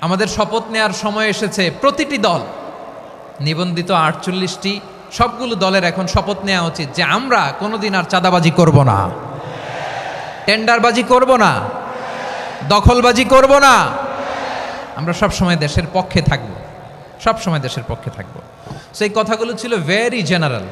আমাদের শপথ নেওয়ার সময় এসেছে প্রতিটি দল। নিবন্ধিত আটচল্লিশটি, সবগুলো দলের এখন শপথ নেওয়া উচিত যে আমরা কোনোদিন আর চাঁদাবাজি করব না। টেন্ডারবাজি করব না। দখলবাজি করব না। আমরা সব সময় দেশের পক্ষে থাকব। সব সময় দেশের পক্ষে থাকব। সেই কথাগুলো ছিল ভেরি জেনারেল